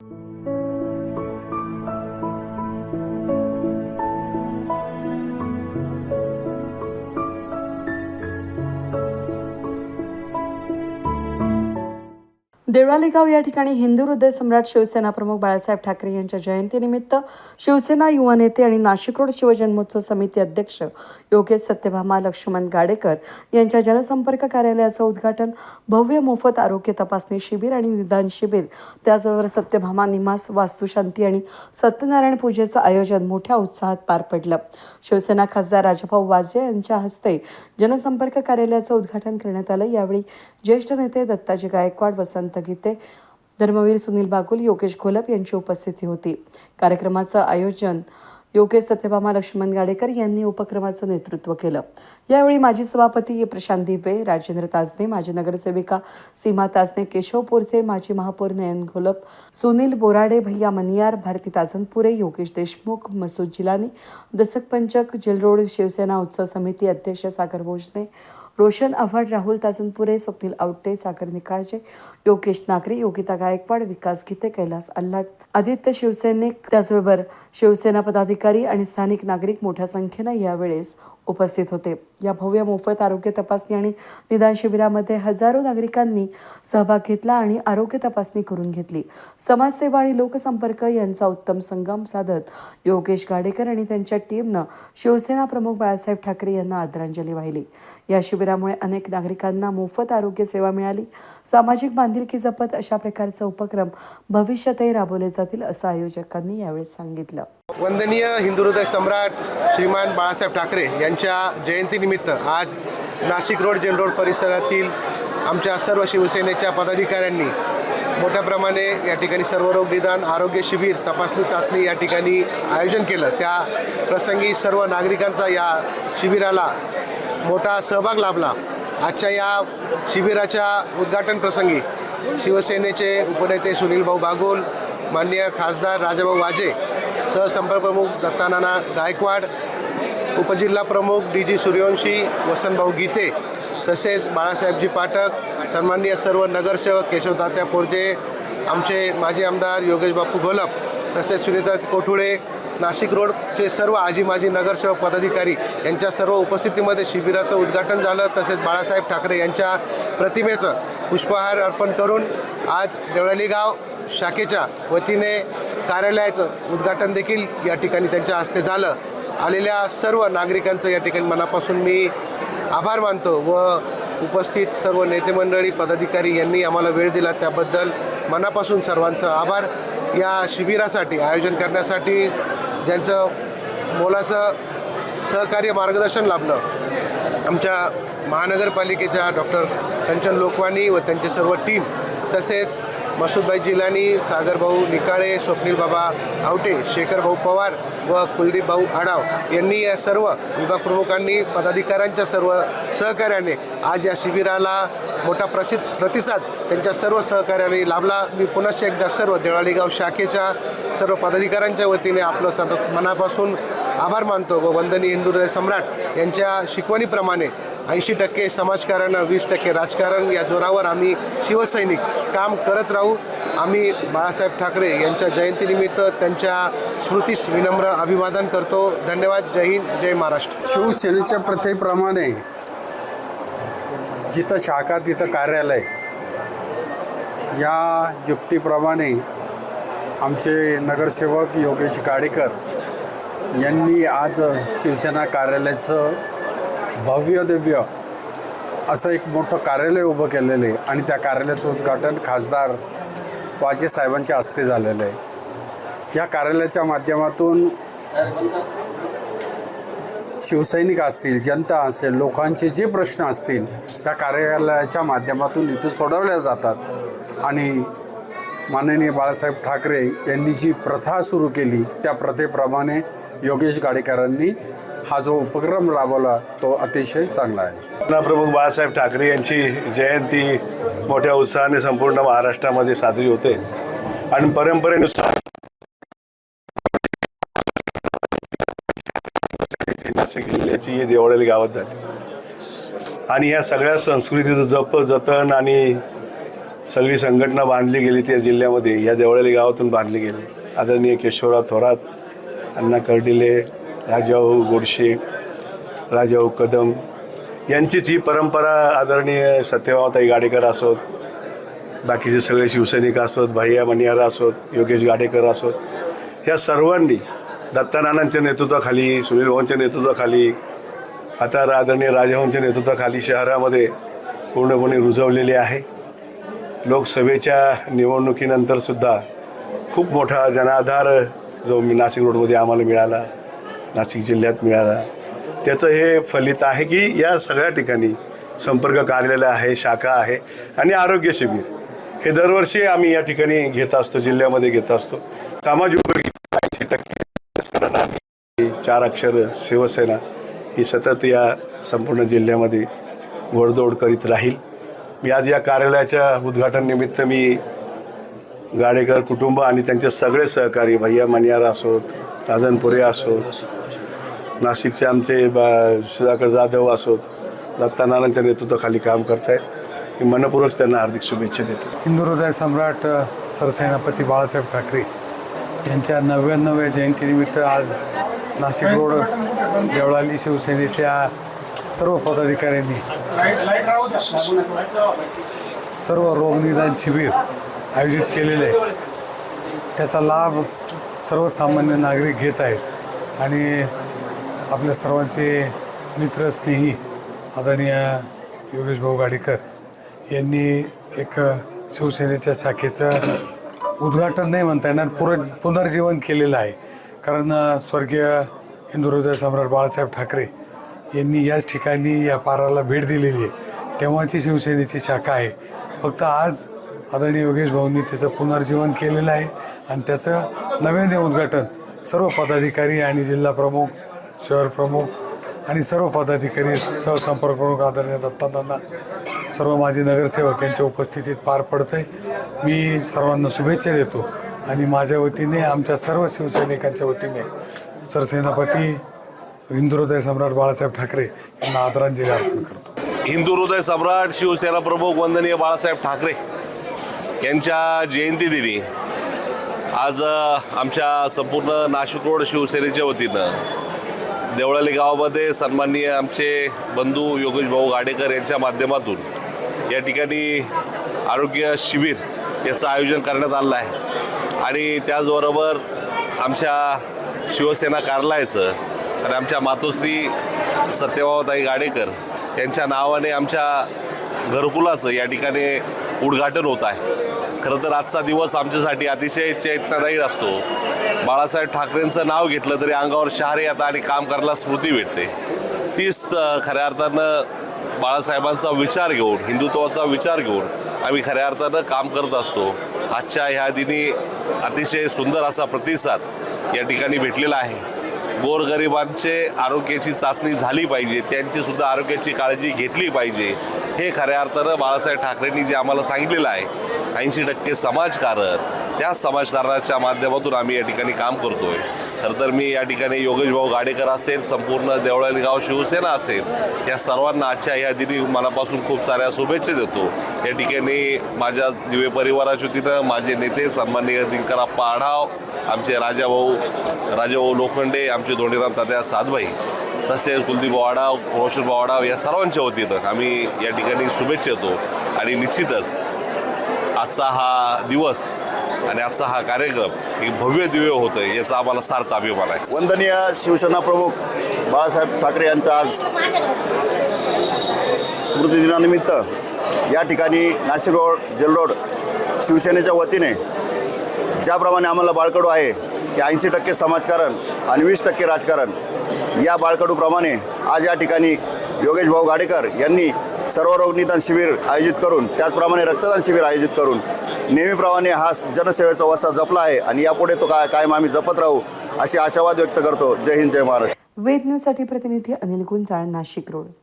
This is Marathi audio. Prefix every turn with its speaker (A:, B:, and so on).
A: देवळाली गाव या ठिकाणी हिंदू हृदय सम्राट शिवसेना प्रमुख बाळासाहेब ठाकरे यांच्या जयंतीनिमित्त शिवसेना युवा नेते आणि नाशिक रोड शिवजन्मोत्सव समिती अध्यक्ष योगेश सत्यभामा लक्ष्मण गाडेकर यांच्या जनसंपर्क कार्यालयाचं उद्घाटन भव्य मोफत आरोग्य तपासणी शिबिर आणि निदान शिबिर त्याचबरोबर सत्यभामा निमास वास्तुशांती आणि सत्यनारायण पूजेचं आयोजन मोठ्या उत्साहात पार पडलं. शिवसेना खासदार राजभाऊ वाजे यांच्या हस्ते जनसंपर्क कार्यालयाचं उद्घाटन करण्यात आलं. यावेळी ज्येष्ठ नेते दत्ताजी गायकवाड वसंत संगीते धर्मवीर सुनील बागुल योगेश घोलप यांची उपस्थिती होती. कार्यक्रमाचं आयोजन योगेश सत्यभामा लक्ष्मण गाडेकर यांनी उपक्रमाचं नेतृत्व केलं. यावेळी माजी सभापती प्रशांत दिबे राजेंद्र ताजने माजी नगरसेविका सीमा ताजने केशव पोरसे माजी महापौर नयन घोलप सुनील बोराडे भैया मनियार भारती ताजनपुरे योगेश देशमुख मसूद जिलानी दसक पंचक शिवसेना उत्सव समिती अध्यक्ष सागर भोजने रोशन आव्हाड राहुल तासनपुरे स्वप्नील आवटे सागर निकाळजे योगेश नागरे योगिता गायकवाड विकास गीते कैलास अल्लाट आदित्य शिवसैनिक त्याचबरोबर शिवसेना पदाधिकारी आणि स्थानिक नागरिक मोठ्या संख्येनं यावेळेस उपस्थित होते. या भव्य मोफत आरोग्य तपासणी आणि निदान शिबिरामध्ये हजारो नागरिकांनी सहभाग घेतला आणि आरोग्य तपासणी करून घेतली. समाजसेवा आणि लोकसंपर्क यांचा उत्तम संगम साधत योगेश गाडेकर आणि त्यांच्या टीमनं शिवसेना प्रमुख बाळासाहेब ठाकरे यांना आदरांजली वाहिली. या शिबिरामुळे अनेक नागरिकांना मोफत आरोग्य सेवा मिळाली. सामाजिक बांधिलकी जपत अशा प्रकारचा उपक्रम भविष्यातही राबवले जातील असं आयोजकांनी यावेळी सांगितलं.
B: वंदनीय हिंदुहृदय सम्राट श्रीमान बाळासाहेब ठाकरे यांच्या जयंतीनिमित्त आज नाशिक रोड जेल रोड परिसरातील आमच्या सर्व शिवसेनेच्या पदाधिकाऱ्यांनी मोठ्या प्रमाणे या ठिकाणी सर्वरोग निदान आरोग्य शिबिर तपासणी चाचणी या ठिकाणी आयोजन केलं. त्या प्रसंगी सर्व नागरिकांचा या शिबिराला मोठा सहभाग लाभला. आजच्या या शिबिराच्या उद्घाटन प्रसंगी शिवसेनेचे उपनेते सुनील भाऊ बागुल माननीय खासदार राजाभाऊ वाजे सहसंपर्क प्रमुख दत्तानाना गायकवाड उपजिल्हा प्रमुख डी जी सूर्यवंशी वसंतभाऊ गीते तसेच बाळासाहेबजी पाठक सन्माननीय सर्व नगरसेवक केशवदात्या पोरजे आमचे माजी आमदार योगेश बापू घोलप तसेच सुनीता कोठुळे नाशिक रोडचे सर्व आजी माजी नगरसेवक पदाधिकारी यांच्या सर्व उपस्थितीमध्ये शिबिराचं उद्घाटन झालं. तसेच बाळासाहेब ठाकरे यांच्या प्रतिमेचं पुष्पहार अर्पण करून आज देवळाली गाव शाखेच्या वतीने कार्यालयाचं उद्घाटन देखील या ठिकाणी त्यांच्या हस्ते झालं. आलेल्या सर्व नागरिकांचं या ठिकाणी मनापासून मी आभार मानतो व उपस्थित सर्व नेते मंडळी पदाधिकारी यांनी आम्हाला वेळ दिला त्याबद्दल मनापासून सर्वांचं आभार. या शिबिरासाठी आयोजन करण्यासाठी ज्यांचं मोलाचं सहकार्य मार्गदर्शन लाभलं आमच्या महानगरपालिकेच्या डॉक्टर कंचन लोकवाणी व त्यांचे सर्व टीम तसेच मसूदभाई जिलानी सागरभाऊ निकाळे स्वप्नील बाबा आवटे शेखरभाऊ पवार व कुलदीप भाऊ आडाव यांनी या सर्व विभाग प्रमुखांनी पदाधिकाऱ्यांच्या सर्व सहकार्याने आज या शिबिराला मोठा प्रसिद्ध प्रतिसाद त्यांच्या सर्व सहकार्याने लाभला. मी पुनश्च एकदा सर्व देवाळीगाव शाखेच्या सर्व पदाधिकाऱ्यांच्या वतीने आपलं सर्व मनापासून आभार मानतो. व वंदनीय हिंदू सम्राट यांच्या शिकवणीप्रमाणे ऐंशी टक्के समाजकारण वीस टक्के राजकारण या जोरावर आम्ही शिवसैनिक काम करत राहू. आम्ही बाळासाहेब ठाकरे यांच्या जयंतीनिमित्त त्यांच्या स्मृतीस विनम्र अभिवादन करतो. धन्यवाद. जय हिंद. जय महाराष्ट्र.
C: शिवसेनेच्या प्रथेप्रमाणे जिथं शाखा तिथं कार्यालय या युक्तीप्रमाणे आमचे नगरसेवक योगेश गाडेकर यांनी आज शिवसेना कार्यालयाचं भव्य दिव्य असं एक मोठं कार्यालय उभं केलेलं आहे आणि त्या कार्यालयाचं उद्घाटन खासदार वाजे साहेबांच्या हस्ते झालेलं आहे. या कार्यालयाच्या माध्यमातून शिवसैनिक असतील जनता असेल लोकांचे जे प्रश्न असतील त्या कार्यालयाच्या माध्यमातून इथं सोडवल्या जातात आणि माननीय बाळासाहेब ठाकरे यांनी जी प्रथा सुरू केली त्या प्रथेप्रमाणे योगेश गाडेकरांनी हा जो उपक्रम राबवला तो अतिशय चांगला आहे.
D: प्रमुख बाळासाहेब ठाकरे यांची जयंती मोठ्या उत्साहाने संपूर्ण महाराष्ट्रामध्ये साजरी होते. आणि परंपरेनुसार किल्ल्याची जिल्ह्याची ही देवळाली गावात झाली. आणि या सगळ्या संस्कृतीचं जप जतन आणि सगळी संघटना बांधली गेली त्या जिल्ह्यामध्ये. या देवळाली गावातून बांधली गेली. आदरणीय केशवराव थोरात अण्णा कर्डिले राजाभाऊ गोडशे राजाभाऊ कदम यांचीच ही परंपरा आदरणीय सत्यभावताई गाडेकर असोत बाकीचे सगळे शिवसैनिक असोत भैया मनियारा असोत योगेश गाडेकर असोत ह्या सर्वांनी दत्तानानांच्या नेतृत्वाखाली सुनील भाऊंच्या नेतृत्वाखाली आता आदरणीय राजाभाऊंच्या नेतृत्वाखाली शहरामध्ये पूर्णपणे रुजवलेली आहे. लोकसभेच्या निवडणुकीनंतर सुद्धा खूप मोठा जनाधार जो मी नाशिक रोडमध्ये आम्हाला मिळाला नाशिक जिल्ह्यात मिळाला. त्याचं हे फलित आहे की या सगळ्या ठिकाणी संपर्क कार्यालय आहे शाखा आहे आणि आरोग्य शिबिर. हे दरवर्षी आम्ही या ठिकाणी घेत असतो जिल्ह्यामध्ये घेत असतो. सामाजिक ऐंशी टक्के चार अक्षर शिवसेना ही सतत या संपूर्ण जिल्ह्यामध्ये घोडदौड करीत राहील. मी आज या कार्यालयाच्या उद्घाटन निमित्त मी गाडेकर कुटुंब आणि त्यांचे सगळे सहकारी भैया मनियार असोत राजनपुरे असोत नाशिकचे आमचे सुधाकर जाधव असोत दत्तानानांच्या नेतृत्वाखाली काम करतायत. मी मनपूर्वक त्यांना हार्दिक शुभेच्छा देतो.
E: हिंदू हृदय सम्राट सरसेनापती बाळासाहेब ठाकरे यांच्या नव्याण्णव्या जयंतीनिमित्त आज नाशिक रोड देवळाली शिवसेनेच्या सर्व पदाधिकाऱ्यांनी सर्व रोगनिदान शिबिर आयोजित केलेले आहे. त्याचा लाभ सर्वसामान्य नागरिक घेत आहेत आणि आपल्या सर्वांचे मित्र स्नेही आदरणीय योगेश भाऊ गाडीकर यांनी एक शिवसेनेच्या शाखेचं उद्घाटन नाही म्हणता येणार पुर पुनर्जीवन केलेलं आहे. कारण स्वर्गीय हिंदू हृदय सम्राट बाळासाहेब ठाकरे यांनी याच ठिकाणी या पाराला भेट दिलेली आहे. तेव्हाची शिवसेनेची शाखा आहे. फक्त आज आदरणीय योगेश भाऊंनी त्याचं पुनर्जीवन केलेलं आहे आणि त्याचं नव्याने उद्घाटन सर्व पदाधिकारी आणि जिल्हा प्रमुख शहर प्रमुख आणि सर्व पदाधिकारी सहसंपर्क प्रमुख आदरणीय दत्तादांना सर्व माझे नगरसेवक यांच्या उपस्थितीत पार पडतंय. मी सर्वांना शुभेच्छा देतो आणि माझ्या वतीने आमच्या सर्व शिवसैनिकांच्या वतीने सरसेनापती हिंदुहृदय सम्राट बाळासाहेब ठाकरे यांना आदरांजली अर्पण करतो.
F: हिंदू हृदय सम्राट शिवसेना प्रमुख वंदनीय बाळासाहेब ठाकरे यांच्या जयंतीदिनी आज आमच्या संपूर्ण नाशिक रोड शिवसेनेच्या वतीनं देवळाली गावामध्ये सन्माननीय आमचे बंधू योगेश भाऊ गाडेकर यांच्या माध्यमातून या ठिकाणी आरोग्य शिबिर याचं आयोजन करण्यात आलं आहे. आणि त्याचबरोबर आमच्या शिवसेना कार्यालयाचं आणि आमच्या मातोश्री सत्यभावताई गाडेकर यांच्या नावाने आमच्या घरकुलाचं या ठिकाणी उद्घाटन होत आहे. खरं तर आजचा दिवस आमच्यासाठी अतिशय चेतनादायी असतो. बाळासाहेब ठाकरेंचं नाव घेतलं तरी अंगावर शहारे येतात आणि काम करायला स्मृती भेटते. तीच खऱ्या अर्थानं बाळासाहेबांचा विचार घेऊन हिंदुत्वाचा विचार घेऊन आम्ही खऱ्या अर्थानं काम करत असतो. आजच्या ह्या दिनी अतिशय सुंदर असा प्रतिसाद या ठिकाणी भेटलेला आहे. गोरगरिबांचे आरोग्याची चाचणी झाली पाहिजे त्यांची सुद्धा आरोग्याची काळजी घेतली पाहिजे हे खऱ्या अर्थानं बाळासाहेब ठाकरेंनी जे आम्हाला सांगितलेलं आहे ऐंशी टक्के समाजकारण त्या समाजकारणाच्या माध्यमातून आम्ही या ठिकाणी काम करतोय. खरं तर मी या ठिकाणी योगेश भाऊ गाडेकर असेल संपूर्ण देवळाली गाव शिवसेना असेल या सर्वांना आजच्या या दिनी मनापासून खूप साऱ्या शुभेच्छा देतो. या ठिकाणी माझ्या दिवे परिवाराच्या वतीनं माझे नेते सन्माननीय दिनकराप्पा आढाव आमचे राजाभाऊ राजाभाऊ लोखंडे आमचे धोंडीराम तात्या सातभाई तसेच कुलदीप वाडाव रोशन वाडाव या सर्वांच्या वतीनं आम्ही या ठिकाणी शुभेच्छा देतो. आणि निश्चितच आजचा हा दिवस आणि आजचा हा कार्यक्रम एक भव्य दिव्य होतं याचा आम्हाला सार्थ अभिमान आहे.
G: वंदनीय शिवसेना प्रमुख बाळासाहेब ठाकरे यांचा आज स्मृतिदिनानिमित्त या ठिकाणी नाशिक रोड जेल रोड शिवसेनेच्या वतीने ज्याप्रमाणे आम्हाला बाळकडू आहे की ऐंशी टक्के समाजकारण आणि वीस टक्के राजकारण या बाळकडूप्रमाणे आज या ठिकाणी योगेश भाऊ गाडेकर यांनी सर्व रोग निदान शिबिर आयोजित करून त्याचप्रमाणे रक्तदान शिबिर आयोजित करून नेहमीप्रमाणे हा जनसेवेचा वसा जपला आहे आणि यापुढे तो काय कायम आम्ही जपत राहू अशी आशावाद व्यक्त करतो. जय हिंद जय महाराष्ट्र.
A: वेद न्यूजसाठी प्रतिनिधी अनिल गुंजाळ नाशिक रोड.